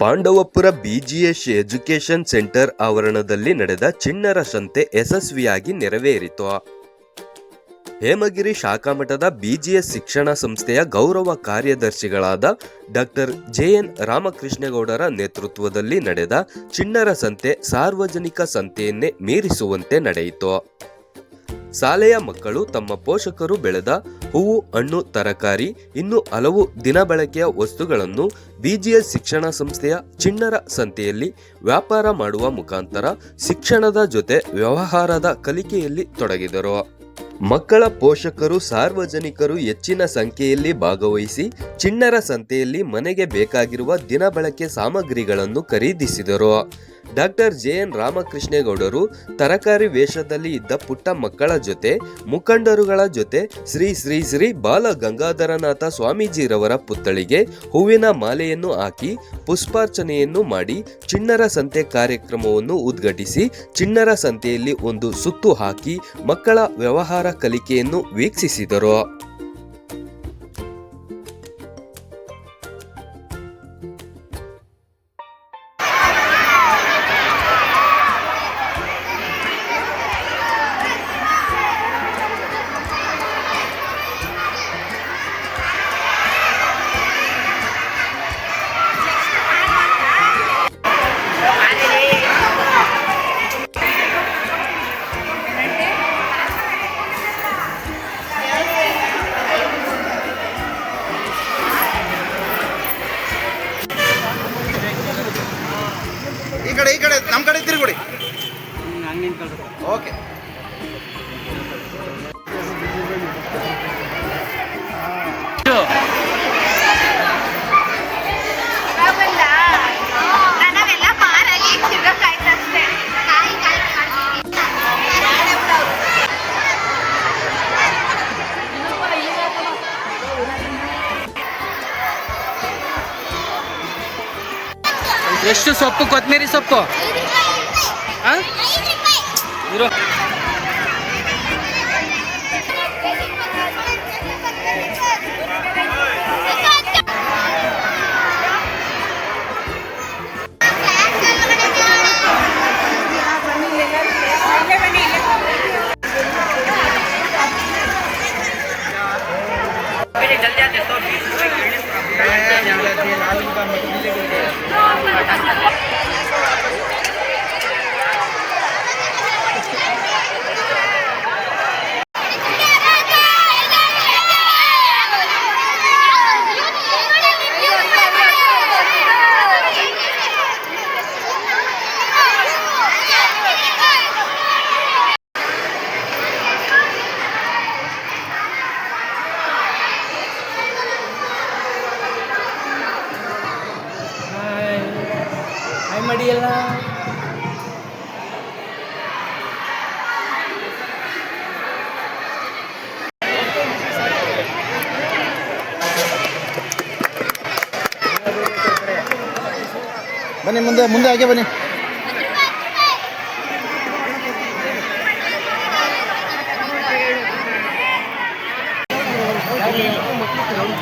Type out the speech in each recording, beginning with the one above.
Pandavapura BGS education centre ಆವರಣದಲ್ಲಿ ನಡೆದ ಚಿಣ್ಣರ ಸಂತೆ ಯಶಸ್ವಿಯಾಗಿ ನೆರವೇರಿತು. ಹೇಮಗಿರಿ ಶಾಖಾಮಠದ ಬಿಜಿಎಸ್ ಶಿಕ್ಷಣ ಸಂಸ್ಥೆಯ ಗೌರವ ಕಾರ್ಯದರ್ಶಿಗಳಾದ ಡಾಕ್ಟರ್ ಜೆಎನ್ ರಾಮಕೃಷ್ಣೇಗೌಡರ ನೇತೃತ್ವದಲ್ಲಿ ನಡೆದ ಚಿಣ್ಣರ ಸಂತೆ ಸಾರ್ವಜನಿಕ ಸಂತೆಯನ್ನೇ ಮೀರಿಸುವಂತೆ ನಡೆಯಿತು. ಶಾಲೆಯ ಮಕ್ಕಳು ತಮ್ಮ ಪೋಷಕರು ಬೆಳೆದ ಹೂವು, ಹಣ್ಣು, ತರಕಾರಿ, ಇನ್ನು ಹಲವು ದಿನಬಳಕೆಯ ವಸ್ತುಗಳನ್ನು ಬಿಜಿಎಸ್ ಶಿಕ್ಷಣ ಸಂಸ್ಥೆಯ ಚಿಣ್ಣರ ಸಂತೆಯಲ್ಲಿ ವ್ಯಾಪಾರ ಮಾಡುವ ಮುಖಾಂತರ ಶಿಕ್ಷಣದ ಜೊತೆ ವ್ಯವಹಾರದ ಕಲಿಕೆಯಲ್ಲಿ ತೊಡಗಿದರು. ಮಕ್ಕಳ ಪೋಷಕರು ಸಾರ್ವಜನಿಕರು ಹೆಚ್ಚಿನ ಸಂಖ್ಯೆಯಲ್ಲಿ ಭಾಗವಹಿಸಿ ಚಿಣ್ಣರ ಸಂತೆಯಲ್ಲಿ ಮನೆಗೆ ಬೇಕಾಗಿರುವ ದಿನಬಳಕೆ ಸಾಮಗ್ರಿಗಳನ್ನು ಖರೀದಿಸಿದರು. ಡಾಕ್ಟರ್ ಜೆ ಎನ್ ರಾಮಕೃಷ್ಣೇಗೌಡರು ತರಕಾರಿ ವೇಷದಲ್ಲಿ ಇದ್ದ ಪುಟ್ಟ ಮಕ್ಕಳ ಜೊತೆ, ಮುಖಂಡರುಗಳ ಜೊತೆ ಶ್ರೀ ಶ್ರೀ ಶ್ರೀ ಬಾಲ ಗಂಗಾಧರನಾಥ ಸ್ವಾಮೀಜಿರವರ ಪುತ್ಥಳಿಗೆ ಹೂವಿನ ಮಾಲೆಯನ್ನು ಹಾಕಿ, ಪುಷ್ಪಾರ್ಚನೆಯನ್ನು ಮಾಡಿ, ಚಿಣ್ಣರ ಸಂತೆ ಕಾರ್ಯಕ್ರಮವನ್ನು ಉದ್ಘಾಟಿಸಿ, ಚಿಣ್ಣರ ಸಂತೆಯಲ್ಲಿ ಒಂದು ಸುತ್ತು ಹಾಕಿ ಮಕ್ಕಳ ವ್ಯವಹಾರ ಕಲಿಕೆಯನ್ನು ವೀಕ್ಷಿಸಿದರು. ಕಡೆ ಈ ಕಡೆ ನಮ್ಮ ಕಡೆ ತಿರುಗುಡಿ. ಓಕೆ ಎಷ್ಟು ಸೊಪ್ಪು ಕೊತ್ತಂಬರಿ ಸೊಪ್ಪು? ಹಾಂ ಇರೋ ಹಾಯ್ ಬನ್ನಿ ಮುಂದೆ ಮುಂದೆ ಹಾಗೆ ಬನ್ನಿ.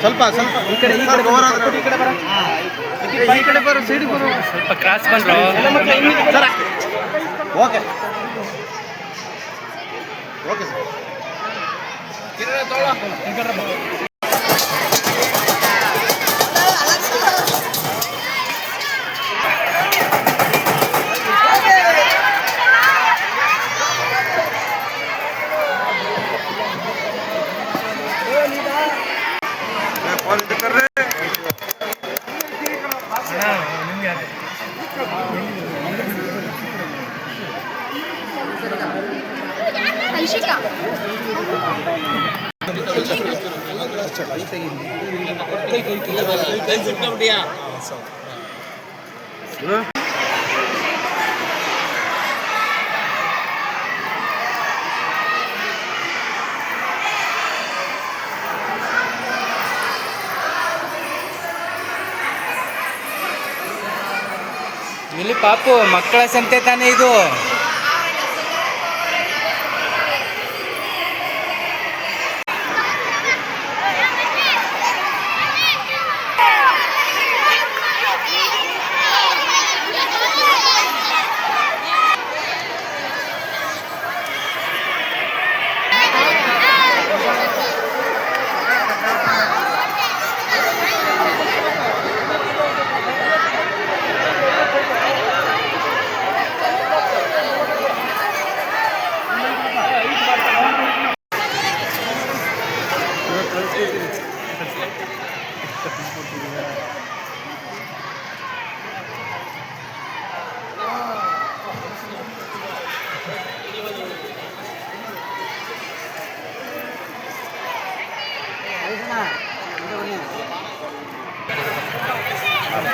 ಸ್ವಲ್ಪ ಸ್ವಲ್ಪ. ಈ ಕಡೆ ಈ ಕಡೆ ಈ ಕಡೆ ಬರ. ಈ ಕಡೆ ಬರೋ ಸೈಡಿಗೆ ಬರೋ ಸ್ವಲ್ಪ ಕ್ರಾಸ್ ಬಂದ್ರು sir okay okay sir Harshika ಇಲ್ಲಿ ಪಾಪು ಮಕ್ಕಳ ಸಂತೆ ತಾನೇ ಇದು.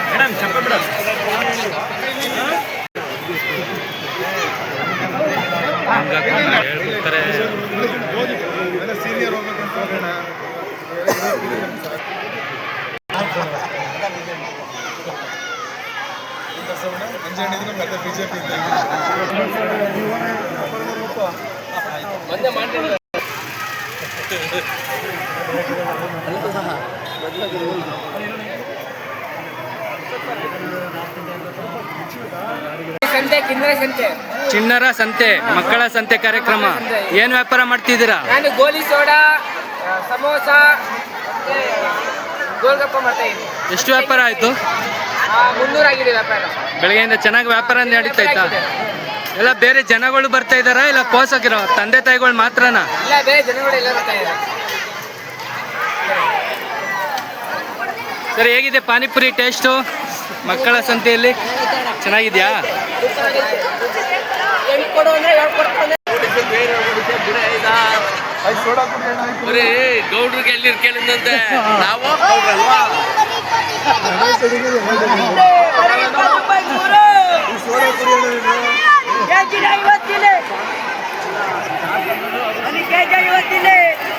ಮೇಡಮ್ చెప్పండి మేడం ಹೇಳ್ತಾರೆ ಸೀನಿಯರ್ ಮತ್ತೆ ಬಿಜೆಪಿ ಸಂತೆ ಕಿಂದ್ರ ಸಂತೆ. ಚಿಣ್ಣರ ಸಂತೆ ಮಕ್ಕಳ ಸಂತೆ ಕಾರ್ಯಕ್ರಮ. ಏನ್ ವ್ಯಾಪಾರ ಮಾಡ್ತಿದ್ದೀರಾ? ನಾನು ಗೋಲಿ ಸೋಡಾ ಸಮೋಸ ಮತ್ತೆ ಗೋಲ್ಗಪ್ಪ ಮಾಡ್ತಾ ಇದ್ದೀನಿ. ಎಷ್ಟು ವ್ಯಾಪಾರ ಆಯ್ತು? ಆ, ಮುನ್ನೂರು ಆಗಿದೆ ವ್ಯಾಪಾರ. ಬೆಳಗ್ಗೆಯಿಂದ ಚೆನ್ನಾಗಿ ವ್ಯಾಪಾರ ನಡೀತೈತಾ ಎಲ್ಲ ಬೇರೆ ಜನಗಳು ಬರ್ತಾ ಇದಾರಾ ಇಲ್ಲ ಪೋಷಕರು ತಂದೆ ತಾಯಿಗಳು ಮಾತ್ರನಾ? ಇಲ್ಲ ಬೇರೆ ಜನಗಳು ಎಲ್ಲ ಬರ್ತಾ ಇದ್ದಾರೆ. ಸರ್ ಹೇಗಿದೆ ಪಾನಿಪುರಿ ಟೇಸ್ಟು? ಮಕ್ಕಳ ಸಂತೆಯಲ್ಲಿ? ಚೆನ್ನಾಗಿದ್ಯಾ? ಹೆಂಗ್ ಎಲ್ಲಿ ಕೇಳಿದಂತೆ ನಾವು ಗೌಡ್ರಲ್ವಾ? ಸೋಡಾ ಕುಡಿಯೋಣ ಗೌಡ್ರಿಗೆ ಎಲ್ಲಿ ಕೇಳಿದಂತೆ ನಾವು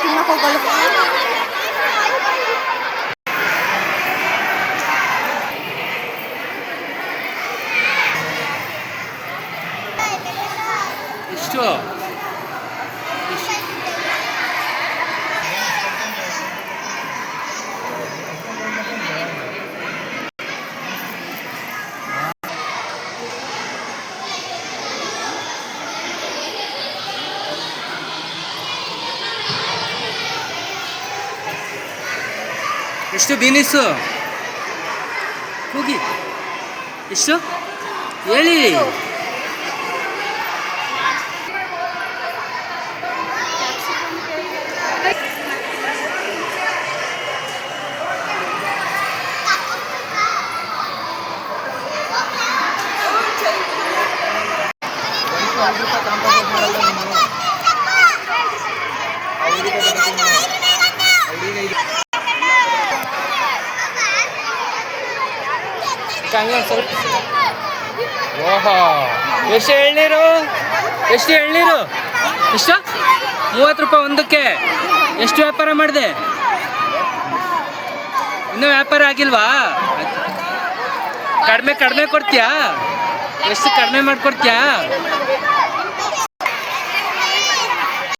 ಸೋಡಾ ಕುಡಿಯೋಣ ಎಷ್ಟು ಎಷ್ಟು ಬೀನಿಸು ಹೋಗಿ ಎಷ್ಟು ಹೇಳಿ ಸ್ವಲ್ಪ ಓಹೋ. ಎಷ್ಟು ಎಳ್ನೀರು? ಎಷ್ಟು ಎಳ್ನೀರು? ಎಷ್ಟು ಮೂವತ್ತು ರೂಪಾಯಿ ಒಂದಕ್ಕೆ. ಎಷ್ಟು ವ್ಯಾಪಾರ ಮಾಡಿದೆ? ಇನ್ನೂ ವ್ಯಾಪಾರ ಆಗಿಲ್ವಾ? ಕಡಿಮೆ ಕಡಿಮೆ ಕೊಡ್ತೀಯಾ? ಎಷ್ಟು ಕಡಿಮೆ ಮಾಡ್ಕೊಡ್ತೀಯಾ?